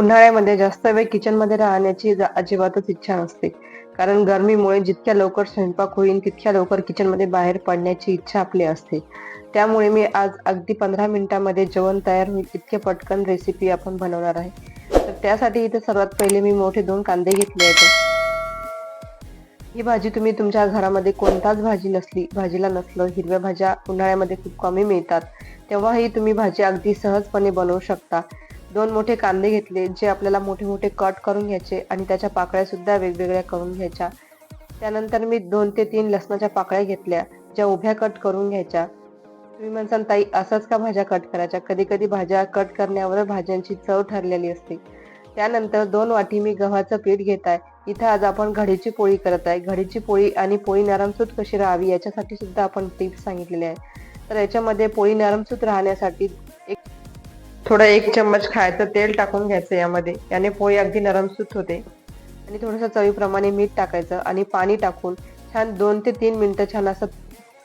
उन्हाळ्यामध्ये जास्त वेळ किचनमध्ये राहण्याची अजिबातच इच्छा नसते. कारण गरमीमुळे जितक्या लवकर स्वयंपाक होईल तितक्या लवकर किचनमध्ये बाहेर पडण्याची इच्छा आपली असते. त्यामुळे मी आज अगदी पंधरा मिनिटामध्ये जेवण तयार होईल इतके पटकन रेसिपी आपण बनवणार आहे. तर त्यासाठी इथे सर्वात पहिले मी मोठे दोन कांदे घेतले आहेत. ही भाजी तुम्ही तुमच्या घरामध्ये कोणताच भाजी नसली भाजीला नसलं हिरव्या भाज्या उन्हाळ्यामध्ये खूप कमी मिळतात. तेव्हाही तुम्ही भाजी अगदी सहजपणे बनवू शकता. दोन मोठे कांदे घेतले जे आपल्याला मोठे मोठे कट करून घ्यायचे आणि त्याच्या पाकळ्या सुद्धा वेगवेगळ्या करून घ्यायच्या. त्यानंतर मी दोन ते तीन लसणाच्या पाकळ्या घेतल्या ज्या उभ्या कट करून घ्यायच्या. तुम्ही म्हणसाल ताई असंच का भाज्या कट करायच्या? कधी कधी भाज्या कट करण्यावर भाज्यांची चव ठरलेली असते. त्यानंतर दोन वाटी मी गव्हाचं पीठ घेत आहे इथं आज आपण घडीची पोळी करत आहे. घडीची पोळी आणि पोळी नरमसूत कशी राहावी याच्यासाठी सुद्धा आपण टिप्स सांगितलेले आहे तर याच्यामध्ये पोळी नरमसूत राहण्यासाठी थोडं एक चम्मच खायचं तेल टाकून घ्यायचं यामध्ये. याने पोळी अगदी नरमसूत होते. आणि थोडंसं चवीप्रमाणे मीठ टाकायचं आणि पाणी टाकून छान दोन ते तीन मिनिटं छान असं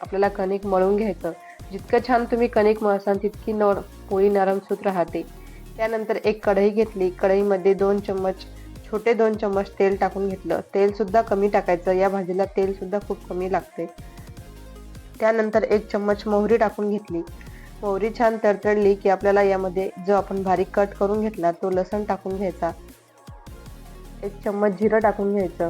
आपल्याला कणिक मळून घ्यायचं. जितकं छान तुम्ही कणिक मळसाल तितकी नर पोळी नरमसूत राहते. त्यानंतर एक कढई घेतली. कढईमध्ये दोन चम्मच छोटे दोन चम्मच तेल टाकून घेतलं. तेल सुद्धा कमी टाकायचं. या भाजीला तेल सुद्धा खूप कमी लागते. त्यानंतर एक चम्मच मोहरी टाकून घेतली. मोहरी छान तडतडली की आपल्याला यामध्ये जो आपण बारीक कट करून घेतला तो लसण टाकून घ्यायचा. एक चम्मच जिरं टाकून घ्यायचं.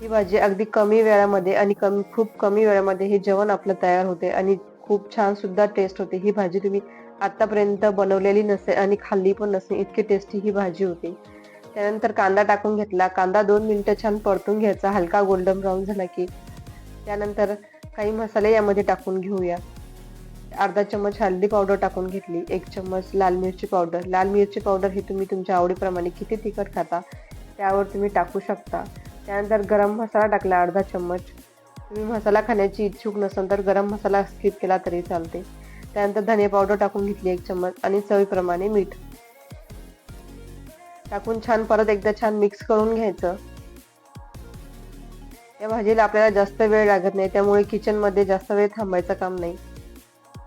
ही भाजी अगदी कमी वेळामध्ये आणि कमी खूप कमी वेळामध्ये हे जेवण आपलं तयार होते आणि खूप छान सुद्धा टेस्ट होते. ही भाजी तुम्ही आतापर्यंत बनवलेली नसेल आणि खाल्ली पण नसेल इतकी टेस्टी ही भाजी होती. त्यानंतर कांदा टाकून घेतला. कांदा दोन मिनिटं छान परतून घ्यायचा. हलका गोल्डन ब्राऊन झाला की त्यानंतर काही मसाले यामध्ये टाकून घेऊया. अर्धा चम्मच हळदी पावडर टाकून घेतली एक चम्मच लाल मिरची पावडर. लाल मिरची पावडर ही तुम्ही तुमच्या आवडीप्रमाणे किती तिखट खाता त्यावर तुम्ही टाकू शकता. त्यानंतर गरम मसाला टाकला अर्धा चम्मच. तुम्ही मसाला खाण्याची इच्छुक नसाल तर गरम मसाला स्किप केला तरी चालते. त्यानंतर धने पावडर टाकून घेतली एक चम्मच आणि चवीप्रमाणे मीठ. टाकून छान परत एकदा छान मिक्स करून घ्यायचं. या भाजीला आपल्याला जास्त वेळ लागत नाही त्यामुळे किचनमध्ये जास्त वेळ थांबायचं काम नाही.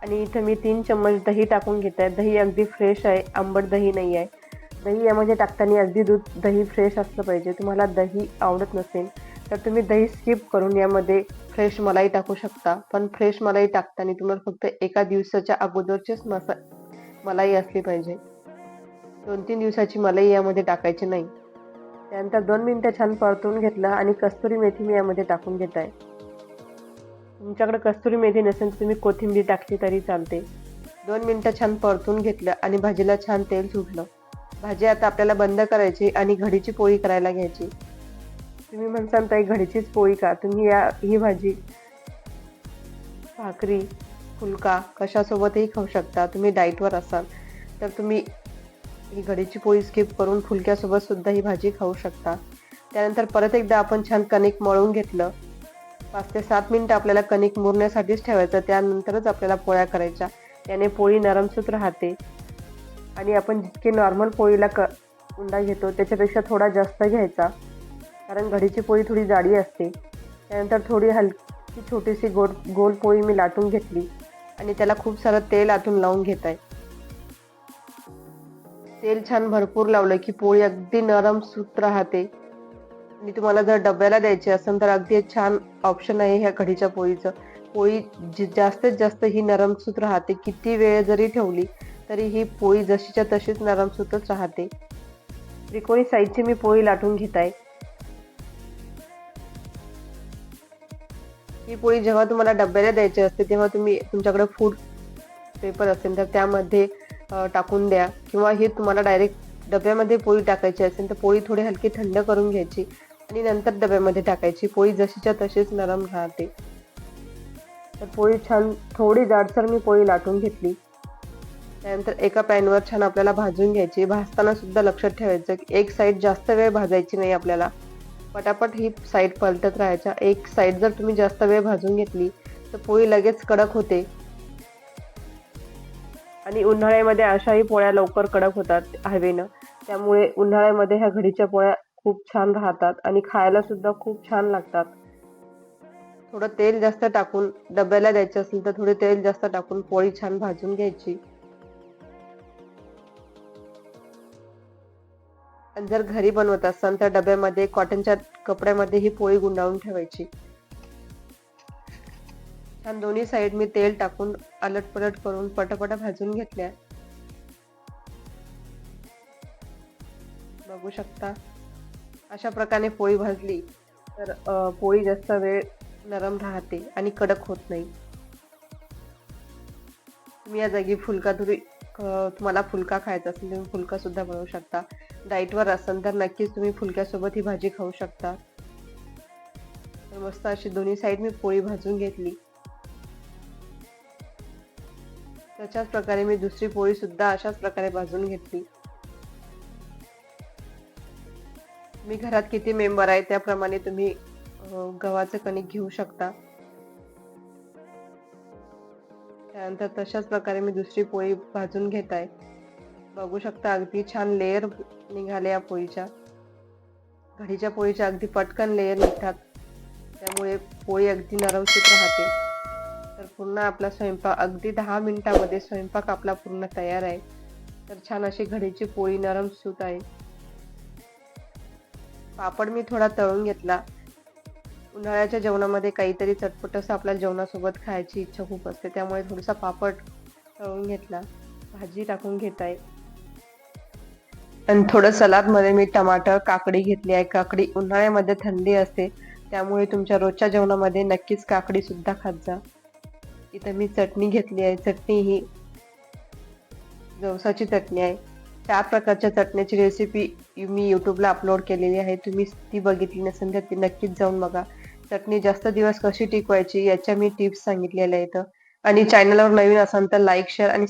आणि इथं मी तीन चम्मच दही टाकून घेत आहे दही अगदी फ्रेश आहे आंबट दही नाही आहे. दही यामध्ये टाकताना अगदी दूध दही फ्रेश असलं पाहिजे. तुम्हाला दही आवडत नसेल तर तुम्ही दही स्किप करून यामध्ये फ्रेश मलाई टाकू शकता. पण फ्रेश मलाई टाकताना तुम्हाला फक्त एका दिवसाच्या अगोदरचीच मसा मलाई असली पाहिजे. दोन तीन दिवसाची मलाई यामध्ये टाकायची नाही. त्यानंतर दोन मिनटं छान परतून घेतलं आणि कस्तुरी मेथी मी यामध्ये टाकून घेत आहे. तुमच्याकडे कस्तुरी मेथी नसेल तर तुम्ही कोथिंबीर टाकली तरी चालते. दोन मिनटं छान परतून घेतलं आणि भाजीला छान तेल सुटलं. भाजी आता आपल्याला बंद करायची आणि घडीची पोळी करायला घ्यायची. तुम्ही म्हणसान ताई घडीचीच पोळी का? तुम्ही या ही भाजी भाकरी फुलका कशासोबतही खाऊ शकता. तुम्ही डाईटवर असाल तर तुम्ही ही घडीची पोळी स्किप करून फुलक्यासोबत सुद्धा ही भाजी खाऊ शकता. त्यानंतर परत एकदा आपण छान कणिक मळून घेतलं. पाच ते सात मिनिटं आपल्याला कणिक मुरण्यासाठीच ठेवायचं त्यानंतरच आपल्याला पोळ्या करायच्या. त्याने पोळी नरमसूत राहते. आणि आपण जितके नॉर्मल पोळीला क उंडा घेतो त्याच्यापेक्षा थोडा जास्त घ्यायचा. कारण घडीची पोळी थोडी जाडी असते. त्यानंतर थोडी हलकी छोटीशी गोल गोल पोळी मी लाटून घेतली. आणि त्याला खूप सारं तेल आतून लावून घेत आहे. तेल छान भरपूर लावलं की पोळी अगदी नरम सूत राहते. आणि तुम्हाला जर डब्याला द्यायची असेल तर अगदी छान ऑप्शन आहे ह्या कढीच्या पोळीचं. पोळी जी जास्तीत जास्त ही नरमसूत राहते. किती वेळ जरी ठेवली तरी ही पोळी जशीच्या तशीच नरमसूतच राहते. त्रिकोणी साईजची मी पोळी लाटून घेत आहे ही पोळी जेव्हा तुम्हाला डब्याला द्यायची असते तेव्हा तुम्ही तुमच्याकडे फूड पेपर असेल तर त्यामध्ये टाकून द्या. किंवा ही तुम्हाला डायरेक्ट डब्यामध्ये पोळी टाकायची असेल तर पोळी थोडी हलकी थंड करून घ्यायची. आणि नंतर डब्यामध्ये टाकायची. पोळी जशीच्या तशीच नरम राहते. तर पोळी छान थोडी जाडसर मी पोळी लाटून घेतली. त्यानंतर एका पॅनवर छान आपल्याला भाजून घ्यायची. भाजताना सुद्धा लक्षात ठेवायचं की एक साईड जास्त वेळ भाजायची नाही आपल्याला. पटापट ही साईड पलटत राहायच्या. एक साईड जर तुम्ही जास्त वेळ भाजून घेतली तर पोळी लगेच कडक होते. आणि उन्हाळ्यामध्ये अशाही पोळ्या लवकर कडक होतात हवेनं. त्यामुळे उन्हाळ्यामध्ये ह्या घडीच्या पोळ्या खूप छान राहतात आणि खायला सुद्धा खूप छान लागतात. थोडं तेल जास्त टाकून डब्याला द्यायचं असेल तर थोडं तेल जास्त टाकून पोळी छान भाजून घ्यायची. आणि जर घरी बनवत असाल तर डब्यामध्ये कॉटनच्या कपड्यामध्ये ही पोळी गुंडाळून ठेवायची. छान दोन्ही साईड मी तेल टाकून अलटपलट करून पटापटा भाजून घेतल्या. बघू शकता. अशा प्रकारे पोळी भाजली तर पोळी जास्त वेळ नरम राहते आणि कडक होत नाही. तुम्ही या जागी फुलका तुम्ही तुम्हाला फुलका खायचा असेल तुम्ही फुलका सुद्धा बनवू शकता. डाईटवर असाल तर नक्कीच तुम्ही फुलक्यासोबत ही भाजी खाऊ शकता. मस्त अशी दोन्ही साईड मी पोळी भाजून घेतली. तशाच प्रकारे मी दुसरी पोळी सुद्धा अशाच प्रकारे भाजून घेतली. मी घरात किती मेंबर आहे त्याप्रमाणे तुम्ही गव्हाचं कणिक घेऊ शकता. त्यानंतर तशाच प्रकारे मी दुसरी पोळी भाजून घेत आहे. बघू शकता अगदी छान लेअर निघाले या पोळीच्या. घडीच्या पोळीच्या अगदी पटकन लेअर निघतात. त्यामुळे पोळी अगदी नरमसूत राहते. तर पूर्ण आपला स्वयंपाक अगदी दहा मिनिटामध्ये स्वयंपाक आपला पूर्ण तयार आहे. तर छान अशी घडीची पोळी नरम सूत आहे. पापड मी थोडा तळून घेतला. उन्हाळ्याच्या जेवणामध्ये काहीतरी चटपट असं आपल्या जेवणासोबत खायची इच्छा खूप असते. त्यामुळे थोडासा पापड तळून घेतला. भाजी टाकून घेत आहे आणि थोडं सलादमध्ये मी टमाटर काकडी घेतली आहे. काकडी उन्हाळ्यामध्ये थंडी असते. त्यामुळे तुमच्या रोजच्या जेवणामध्ये नक्कीच काकडी सुद्धा खात जा. इथं मी चटणी घेतली आहे. चटणी ही जवसाची चटणी आहे. चार प्रकारच्या चटण्याची रेसिपी मी यूट्यूबला अपलोड केलेली आहे. तुम्ही ती बघितली नसेल तर ती नक्कीच जाऊन बघा. चटणी जास्त दिवस कशी टिकवायची याच्या मी टिप्स सांगितलेल्या आहेत. आणि चॅनलवर नवीन असाल तर लाईक शेअर आणि